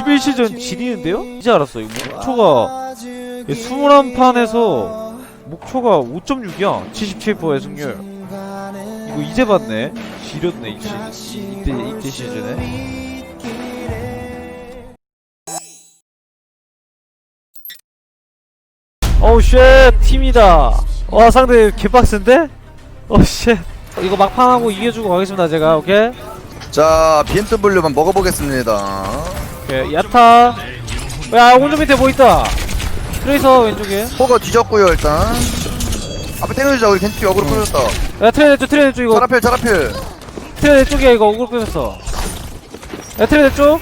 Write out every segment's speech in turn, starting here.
21시즌 지리는데요? 이제 알았어 이거 목초가 21판에서 목초가 5.6이야. 77%의 승률. 이거 이제 봤네. 지렸네 이 시, 이- 이때 이때 시즌에. 어우 쉣 팀이다. 와 상대 개빡센데? 어우 쉣. 이거 막판하고 이겨주고 가겠습니다 제가. 오케이? 자 BMW만 먹어보겠습니다 오케이 야타. 야 오른쪽 밑에 뭐 있다? 트레이서 왼쪽에. 호거 뒤졌고요 일단. 앞에 땡겨주자 우리 겐지 역으로 끌렸다. 야 트레이 내쪽 트레이 내쪽 이거. 자라필 자라필. 트레이 내쪽이야 이거. 오글 빼졌어. 야 트레이 내쪽?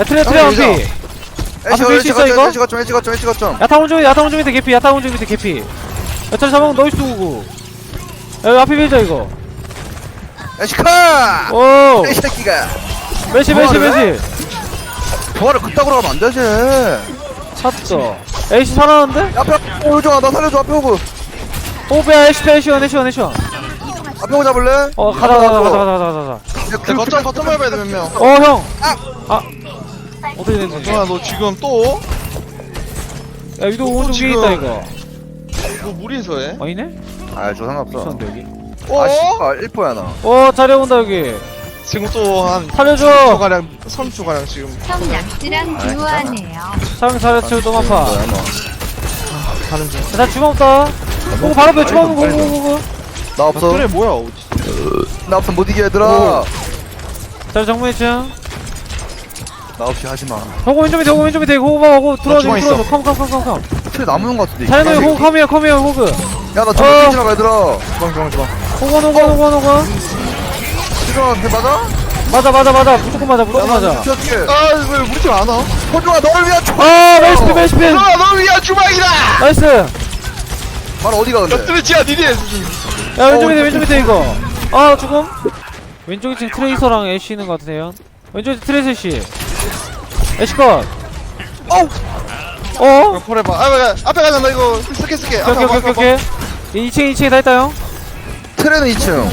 야 트레이 트레이 형, 원피 애쉬 밀수 애쉬 있어, 거점 이거? 애쉬 거점 애쉬 거점 애쉬 거점 야타 오른쪽 야타 오른쪽 밑에 개피 야타 오른쪽 밑에 개피. 야차 잡으면 너이스 오고 야 여기 앞에 밀자 이거. 애쉬 카 오. 이 새끼가. 메시 메시 뭐하래? 메시 부활을 그따구로 가면 안 되지 찼어 에이씨 살아났는데? 앞에 어 요정아 나 살려줘 앞에 호구 호흡야 에이씨 에이시원 에이시원 에이시원 앞에 호구 잡을래? 어 가자 가자 가자 가자 가자 가자 그 거점 거점 밟아야 돼몇 명. 어형 아 어떻게 된 거지? 정아 너 지금 또? 야 위도 오른쪽 위에 지금- 있다 이거 너 무리해서 해? 아니네? 아저 상관없어 있었는데 여기 어? 아 씨발 1포야 나 어 자려온다 여기 지금 또한 살려줘! 초가량 3초가량 지금. 형 낙지랑 듀오하네요. 상 잘해치고 너무 아파 뭐야 너 가는 중. 나 주먹 없다. 보고 바로 빼 주먹 보고 보고 보고. 나 없어. 그래 뭐야? 나 없어 못 이겨 얘들아. 자 정문에 층. 나 없이 하지 마. 호구 왼쪽 밑에 호구 왼쪽 밑에 호구 봐 호구. 들어와줘. 들어와줘 컴컴컴컴컴. 틀에 남는 거 같은데 자연의 호구 컴이야 컴이야 호구. 야나 어. 저거 뛰지 마 얘들아. 주방 주방 주방. 호구 호구 호구 호구 걔 맞아? 맞아 맞아 맞아. 무조건 맞아 무조건 맞아 어떻게 아왜 우리 팀안 와? 호중아 너를 위한 초아 메시피 메시피. 정아 너를 위한 주방이다! 나이스. 말 어디가 근데? 뚜르치야 니네. 야 왼쪽 밑에 왼쪽 밑에 이거. 아 죽음? 왼쪽에 지금 트레이서랑 애쉬 있는 것 같으세요? 왼쪽에 트레이서 씨 애쉬 컷. 어우! 어? 콜 해봐. 아 앞에, 앞에 가자 나 이거 쓸게 쓸게 오케이 오케이 오케이 오케이. 2층 2층에 다 있다 형? 트레는 2층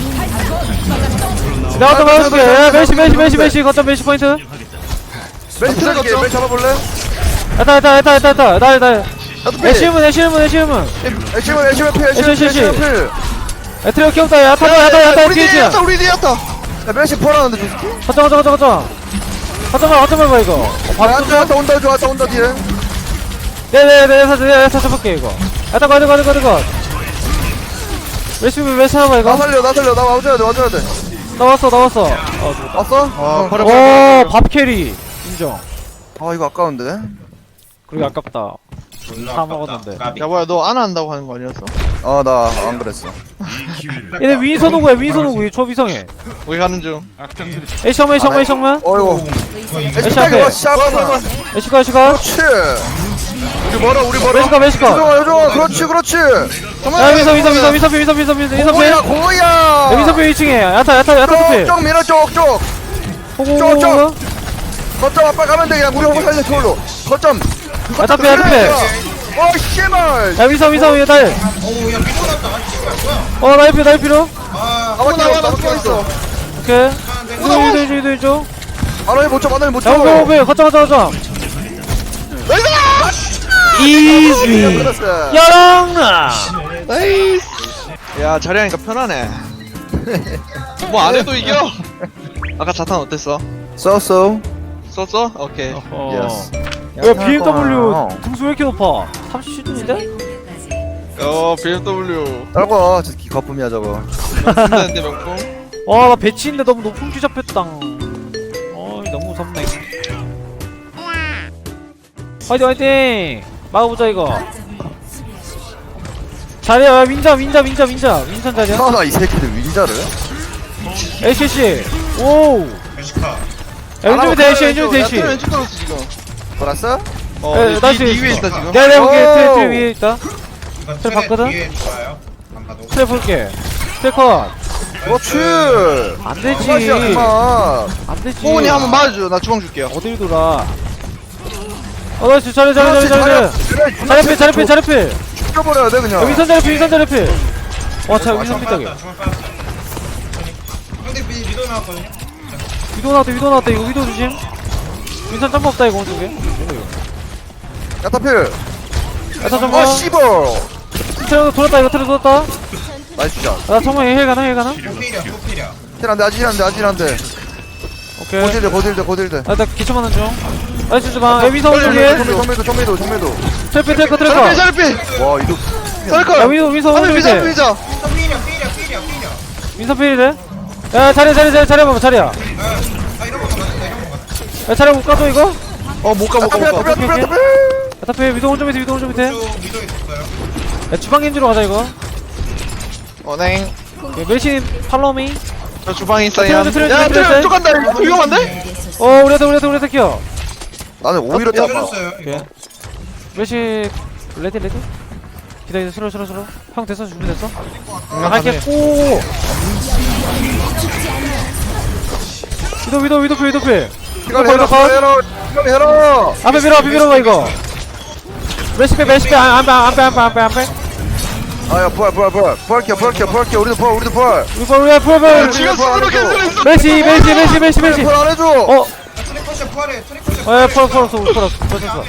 나왔다 나왔다. 메시 메시 메시 메시 거점 메시 포인트 메시 트랙 어때? 메시 잡아볼래? 했다 했다 했다 했다 했다. 나 했다 애쉬문 애쉬문 애쉬문 애쉬문 애쉬문 필 애쉬문 애쉬문 필 애트리오 키웠다 야. 타봐 야타 야타 우리 뒤에 였다 우리 뒤에 였다. 야 메시 포라는데 가자 가자 가자 가자 가자마 가자마 봐 이거. 야타 야타 온다 좋아 야타 온다 뒤에. 네네네 사자 야타 잡을게 이거. 야타 가자 가자 가자 가 메시 메시 하봐 이거. 나 살려 나 살려. 나 와줘야 돼 와줘야 돼. 나왔어 나왔어 어 죽었다 왔어? 아 응. 콜 오, 해봐 밥 캐리 인정. 아 이거 아까운데 그리고 아깝다. 다 먹었는데. 야 뭐야 너 안 한다고 하는 거 아니었어? 아 나 안 그랬어 얘네 윈선 오고야 윈선 오고 저 비상해. 우리 가는 중 에이성만 에이성만 에이성만. 어이구 애쉬 애쉬 앞에. 와 샤바나 에이시가 에이시가. 그렇지 우리 멀어 우리 멀어 메시가 메시가. 요정아 요정아 그렇지 그렇지 야 윈선 윈선 윈선 윈선 윈선 윈선 윈선 윈선 공이야 윈선 공이야 윈선 2층에 야타 야타 야타 투피. 쪽쪽 밀어 쪽쪽 쪽, 쪽. 호구. 거점 아빠 가면 돼 그냥 우리 호구 살려 저걸로 거점 야타 빼 야타 빼. 어 씨발 야 윈선 윈선 윈선 날. 어 나이피 나이피로. 아무튼 나와, 없어 나 없어 있어 오케이. 이도 이도 이도 이도. 만원이 못쳐 만원이 못쳐 야 호구 호구 거점 거점 거점. 끝났어 야랑나. 야 자리하니까 편하네 뭐 안 해도 이겨 아까 자탄 어땠어? 쏘쏘 썼어? 오케이 어. 예스 야 BMW 등수 왜 이렇게 높아? 30시즌인데? 어 BMW 떨고 저 기- 거품이야 저거 근데 명품 와, 나 배치인데 너무 높은 키 잡혔당. 어이, 너무 무섭네. 화이팅, 화이팅! 막아보자, 이거. 자리야, 야, 윈자, 윈자, 윈자, 윈자. 윈선 자리야. 하나 이 새끼들 윈자를 HC. 오! 야, 왼쪽 왼쪽 HC. 왼쪽 떨었어 지금 돌았어? 어 에, 이- 나이스, 이- 이 위에. 있다 지금 내가 내가 볼게, 오! 트레, 트레 위에 있다. 트레 봤거든? 트레 볼게. 트레 컷. 그렇지 안 되지. 그만이야 그만 안 되지. 호은이 한번 맞아줘 나 주방 줄게요 어딜 돌아? 어, 나이스, 잘해, 잘해, 잘해, 잘해. 잘해필, 잘해 필, 잘해 필. 죽여버려야 돼 야, 그냥. 윈선 잘해필, 윈선 잘해 필. 와, 자, 윈선 삐딱해. 위도 나왔다, 위도 나왔다, 이거 위도 조심. 윈선 점프 없다 이거 오른쪽에. 야타필. 야타 점프. 아 씨발. 트레 돌았다 이거 트레 돌았다. 나이스 샷. 나 정말 힐 가나 힐 가나 필이야 필이야. 힐한데 아직 힐한데 아직 힐한데. 오케이. 고딜대 고딜대 고딜대 아나 기초 맞는 중 나이스 주방. 야 윈선 오른쪽에 정밀도 정밀도 정밀도 정밀도. 트래피 트래커 트래커 자르필 와 이거 야 윈선 윈선 하늘 비자 오른쪽에 비자 또 필이야 필이야 필이야 필이야 윈선 필이래 야 자리 자리 자리 자리 봐봐 자리야. 아 이런 거 같다 이런 거 같다 야 자리 못 가져 이거? 어못가 못가 야타필 못가. 야타필 오케이, 야타필 야타필 위도 밑에 위도 오른쪽 밑에. 쭉 위도 있었어요? 야 주방 겐지로 가자 이거. 어냉 오케이, 멜신 팔로미. 저 주방에 있어요. 트레, 트레, 야 트레, 트레. 트레 쪽 간다. 이거 위험한데? 어 우리한테 우리한테 우리한테 키워 나는 오히려 잡아. 오케이. 멜신 레디 레디? 기다려 슬어 슬어 슬어 형 됐어 준비됐어? 응, 나 갈게. 오 위도 위도 위도 필 위도. 필 이걸 이거 해라 컷. 해라 이걸 해라 앞에 밀어 앞에 밀어봐 이거. 멜시 빼 멜시 빼안빼 안빼 안빼 안빼 아야 부활 부활 부활. 부활켜 부활켜 부활켜. 우리도 부활 우리도 부활. 우리 볼 우리 볼 볼. 지금 스스로 캔슬했어. 멜시 멜시 멜시 멜시 부활 안 해줘. 어. 트랙커션 부활해 트 랙커션 어, 펄, 펄, 펄, 펄, 펄, 펄,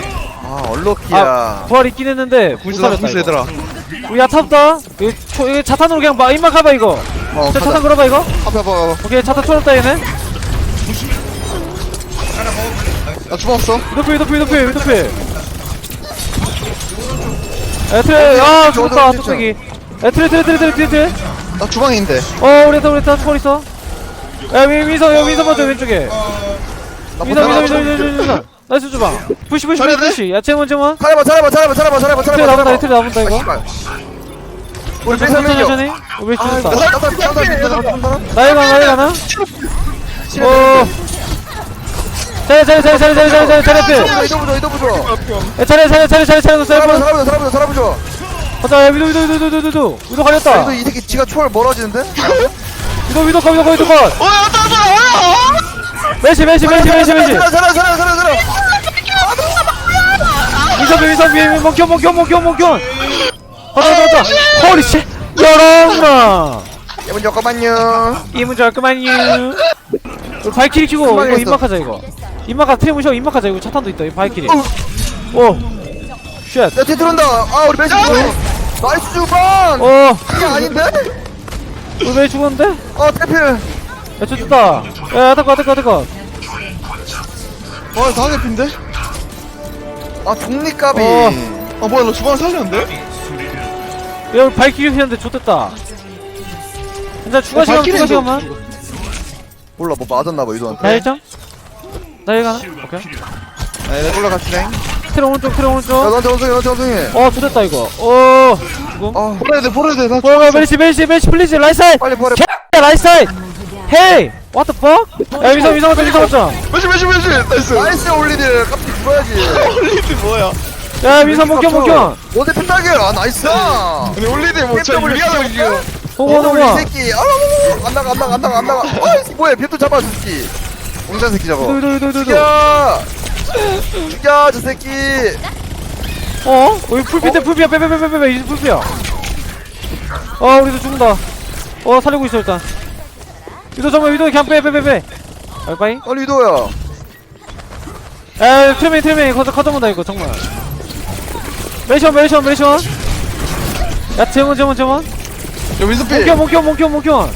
아 얼럭키야. 부활 있긴 했는데 불사 이거. 얘들아. 우리 야타 없다 이거 초, 이거 자탄으로 그냥 막 입막 가봐 이거. 어 자, 가자. 자탄 걸어봐 이거. 앞에 봐봐. 오케이 자탄 초롭다 얘네. 나 주방 없어. 위도필 위도필 위도필 위도필. 에 트레 아 죽었다 뚝배기. 에 트레 트레 트레 트레 트레 트레 나 주방에 있는데. 어 우리 다 우리 다 초월 있어. 야 위, 위서 여기 위서 먼저 왼쪽에 나 못하나 위서 위서 위서 위서 나이스 주방 푸시 푸시 푸시 돼? 푸시 야 채원 채원 잘해봐 잘해봐 잘해봐 잘해봐 잘해봐 트레 잘해봐 나본다 트레 나본다 이거 우리 천천히 뺏어 천천히 왜 죽었다 나 나이 가나 나이 가나 어 잘해 잘해 잘해 잘해 잘해 잘해 잘해 잘해 이도 부줘 이도 부줘 야, 잘해 잘해 잘해 잘해 잘해 사람 잘해 사람 사람 사람 부줘 가자 야 위도 위도 위도 위도 위도 위도 위도 가렸다 이도 이 새끼 지가 초월 멀어지는데 위도 위도 거 위도 거 위도 거 어야 따라 어야 메시 메시 메시 메시 메시. 사람 사람 사람 사람 사람 위선 위선 위 몽켜 몽켜 몽켜 몽켜 가자 가자 가자 허리 씨. 여러분아 여러분 잠깐만요. 이문 잠깐만요. 발키리 키고 이거. 입막하자 이거. 입막하자 트레무셔 입막하자 이거 차탄도 있다 이 발키리. 오쉣. 야 뒤에 들어온다. 아 우리 메시 죽어. 나이스 주방. 어. 이게 아닌데? 우리 왜 죽었는데? 어 태필. 야 좋다 야 아타커 아타커 아타커 와 다음에 핀데? 아 종리까비 어. 아 뭐야 너 주방을 살렸는데? 야 우리 발키리 휘었는데 좋댔다. 괜찮아 추가 어, 시간 발키리 추가 좀- 시간만 몰라 뭐 맞았나봐 나 이도한테. 1점 나 1가 오케이. 네 올라갔지 랭. 트레 오른쪽 트레 야 오른쪽. 너한테 원숭이 너한테 원숭이. 어 좋댔다 이거. 어 죽음 아. 보내야 돼 보내야 돼 나 뭐야 멜시 멜시 멜시 플리즈 라이사이드! 빨리 버려 라이사이드! 헤이 what the fuck? 야 위성 위성 위성 위성 매시 매시 매시 나이스. 나이스 올리들 깜짝 죽어야지. 올리드 뭐야? 야 위성 목격 목격 어디 핀다게. 아 나이스. 근데 올리드 뭐저 유리하다고. 지금. 홍원 이 홍원 새끼. 아안 나가 안 나가 안 나가 안 나가. 아 뭐야? 빈도 잡아 저 새끼. 공장 새끼 잡아. 죽여! 죽여 저 새끼. 어? 여기 풀피인데 풀피야. 빼빼빼빼빼 이제 풀피야. 어 우리도 죽는다. 어 살리고 있어 일단 위도 정말 위도 그냥 빼 빼 빼 빼. 빨리 빨리 위도야. 에 트레메 트레메 커져 커져 본다 이거 정말. 메이션 메이션 메이션. 야 재원 재원 재원 야 윈스필 몽켜 몽켜 몽켜 몽켜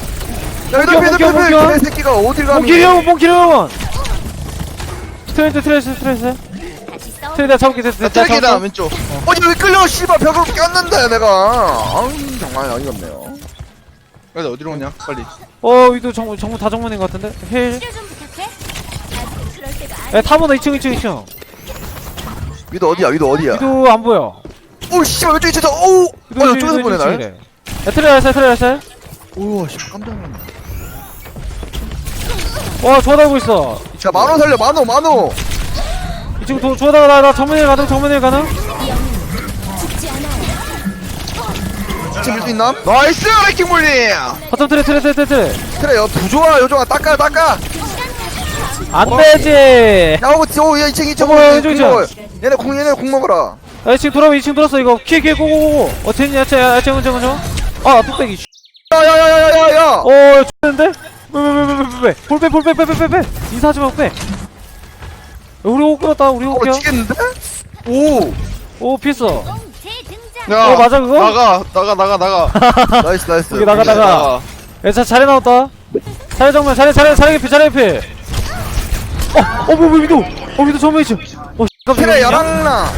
야. 위도 몽켜, 몽켜, 몽켜. 이 새끼가 어딜 가니 몽키리 형 몽키리 형 스트레스 스트레스 스트레스 스트레스 내가 잡을게 됐어 야 내가 트랙이다 잡았어 왼쪽. 어 여기 끌려 씨발. 벽으로 꼈는데 내가. 아우 정말 어이가 없네요 야 어디로 오냐? 빨리. 어 위도 정문 정문 다 정문인 것 같은데? 힐. 야, 타보다 2층 2층 2층. 위도 어디야? 위도 어디야? 위도 안 보여. 오 씨발 왼쪽에 진짜 오우 위도 어 쪽에서 보내 날 2층이래. 야 트레 라이살 트레 라이살 우와 씨 깜짝 놀랐네. 와 좋아하고 있어. 자 만호 살려 만호 만호! 2층 도, 좋아하다가 나, 나 정문에 가능 정문에 가능 지금 밀수 있나? 나이스 레킹 몰리 거점 트레 트레 트레 트레 트레 그래 요. 부조아 요정아 닦아 닦아! 안 되지. 야 오고 오 야, 2층 2층 어머, 왼쪽. 얘네 공 얘네 공 먹어라. 야 2층 돌아오면 2층 돌았어 이거. 키에 고고고고. 어 됐니? 야채 야채 먼저 먼저 아 뚝배기. 씨. 야야야야야야! 어, X는데? 왜왜왜왜왜 볼빼 볼빼 빼빼빼빼. 인사하지 말고 빼. 우리 옷 끌었다 우리 옷어 껴. 지겠는데? 오! 오 피했어 야 어, 맞아, 그거? 나가 나가 나가 나가. 나이스 나이스. 여기 나가, 나가. 야자 자리 나왔다. 자리 정면 자리 자리 자리 개피 자리 개피. 어 어 뭐, 뭐 위도. 어 위도 정면 있지 어 씨, 깜짝이야. 트레 열랑나?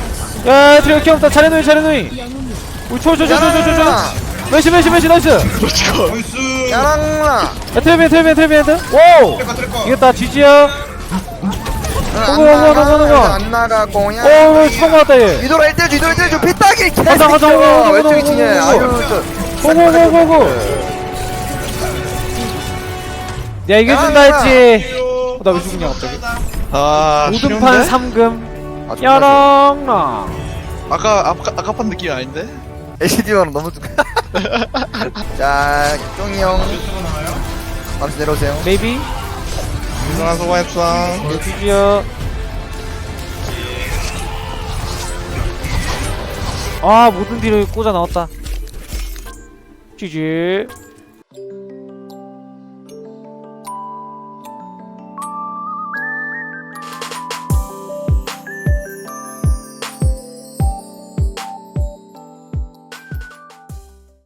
야 이렇게 없다. 자리 누이 자리 누이. 우리 초초초 초 초 초 초 메시 메시 메시 나이스. 야 트레비엔 트레비엔 트레비엔 오 트래커 트래커 이겼다 지지야 넘어, 나가 넘어, 넘어. 안 나가 공야 오 주방 맞았다 얘 위도로 1대 위도로 1대 피따기 가자, 가자, 오고, 2층에 오고, 아유. 저 고고고고고 야 이겨준다 했지 어, 나왜 죽냐 갑자기 아 모든 판 쉬운데? 3금 아, 야랑랑 아까 아까 아까 판 느낌 아닌데 LCD만 너무 좋 자, 쫑이 형. 바로 내려오세요. 메이비 유성아 수고했어. 지지야 아 모든 딜을 꽂아 나왔다. 지지